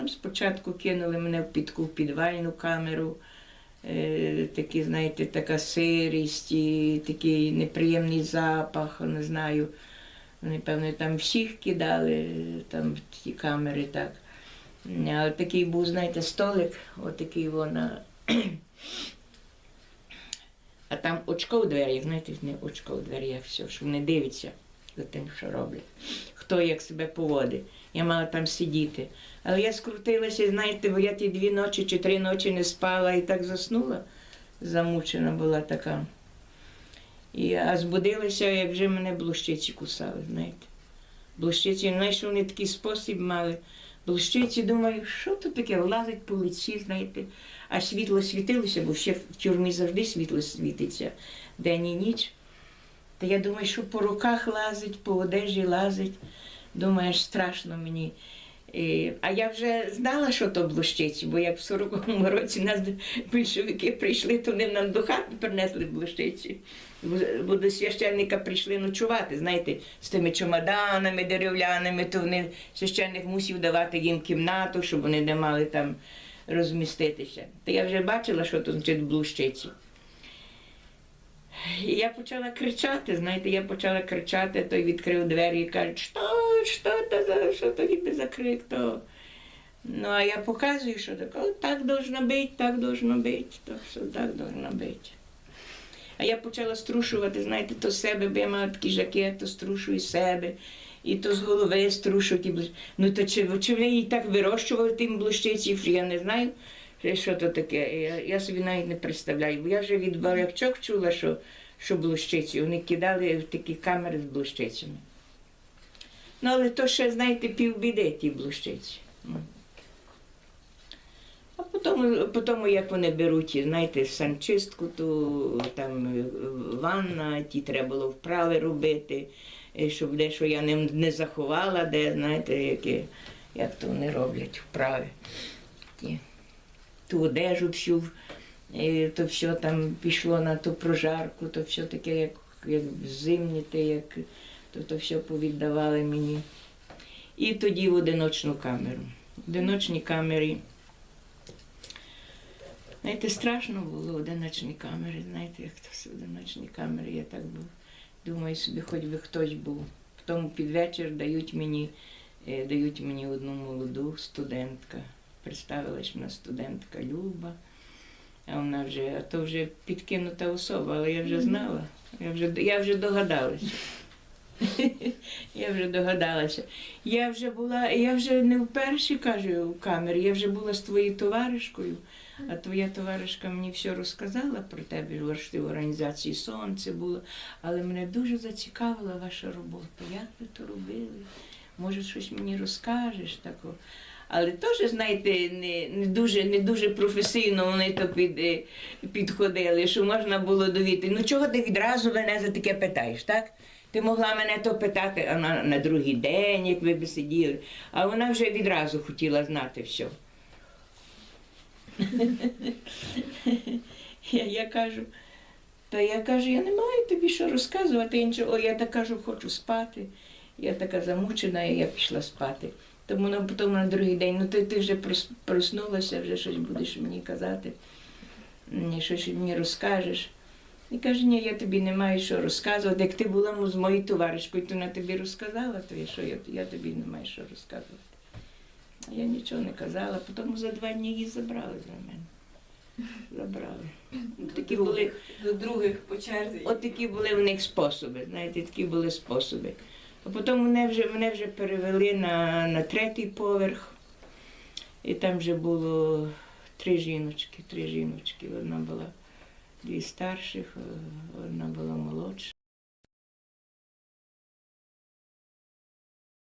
Там спочатку кинули мене в підку в підвальну камеру. Е, такі, знаєте, така сирість, і такий неприємний запах, не знаю. Вони, певно, там всіх кидали, там в ті камери так. А такий був, знаєте, столик, отакий вона. А там очко у дверях, знаєте, не очко у дверях, все, що вони дивляться за тим, що роблять. Хто як себе поводить. Я мала там сидіти. Але я скрутилася, знаєте, бо я ті дві ночі чи три ночі не спала і так заснула. Замучена була така. І, а збудилася, як вже мене блущиці кусали, знаєте. Блущиці, знаєш, вони такий спосіб мали. Блущиці, думаю, що тут таке, лазить по лиці, знаєте, а світло світилося, бо ще в тюрмі завжди світло світиться день і ніч. Та я думаю, що по руках лазить, по одежі лазить. Думаю, страшно мені. А я вже знала, що то блущиці, бо як в 40-му році нас більшовики прийшли, то вони нам до хати принесли блущиці. Бо- до священника прийшли ночувати, знаєте, з тими чемоданами дерев'яними, то вони священник мусив давати їм кімнату, щоб вони не мали там розміститися. Та я вже бачила, що то значить блущиці. І я почала кричати, знаєте, я почала кричати, той відкрив двері і каже, що, що це за, що то ніби за крик, то. Ну, а я показую, що так, «О, так должно бути, так должно бути, то що так должно бути. А я почала струшувати, знаєте, то з себе, бо я мала такий жакет, то струшую себе, і то з голови струшу ті блищ... Ну то чи, чи вони її так вирощували тим блищиці, що я не знаю, що то таке. Я, я собі навіть не представляю. Бо я вже від барячок чула, що, що блищиці. Вони кидали в такі камери з блищицями. Ну, але то ще, знаєте, півбіди ті блищиці. Ну. А потім, потім, як вони беруть, знаєте, санчистку, то там ванна, ті треба було вправи робити, е, щоб дещо я не, не заховала, де, знаєте, які, як то вони роблять вправи. Ті. Ту одежу всю, е, то все там пішло на ту прожарку, то все таке, як, як зимні, те, як, то, то все повіддавали мені. І тоді в одиночну камеру. В одиночній камері. Знаєте, страшно було одиночні камери. Знаєте, як то все одиночні камери. Я так був. Думаю, собі, хоч би хтось був. Потім під вечір дають мені, е, дають мені одну молоду студентка. Представилась вона студентка Люба. А вона вже, а то вже підкинута особа, але я вже знала. Я вже, я вже догадалася. Я вже догадалася. Я вже була, я вже не вперше кажу в камері, я вже була з твоєю товаришкою, а твоя товаришка мені все розказала про тебе, що ти в організації Сонце було. Але мене дуже зацікавила ваша робота. Як ви то робили? Може, щось мені розкажеш такого. Але теж, знаєте, не, не, дуже, не дуже професійно вони то під, е, підходили, що можна було довіти. Ну чого ти відразу мене за таке питаєш, так? Ти могла мене то питати а на, на другий день, як ви б сиділи, а вона вже відразу хотіла знати все. Я, я кажу, та я кажу, я не маю тобі що розказувати іншого. О, я так кажу, хочу спати. Я така замучена, і я пішла спати. Тому на, потім на другий день, ну ти, ти вже проснулася, вже щось будеш мені казати, щось мені розкажеш. І каже, ні, я тобі не маю що розказувати. Як ти була з моєю товаришкою, то вона тобі розказала, то я що я, я тобі не маю що розказувати. А Я нічого не казала, потім за два дні її забрали за мене. Забрали. Ну, Такі були, До других по черзі. от такі були в них способи, знаєте, такі були способи. А потім мене вже, мене вже перевели на, на третій поверх, і там вже було три жіночки, три жіночки. Одна була дві старших, е, одна була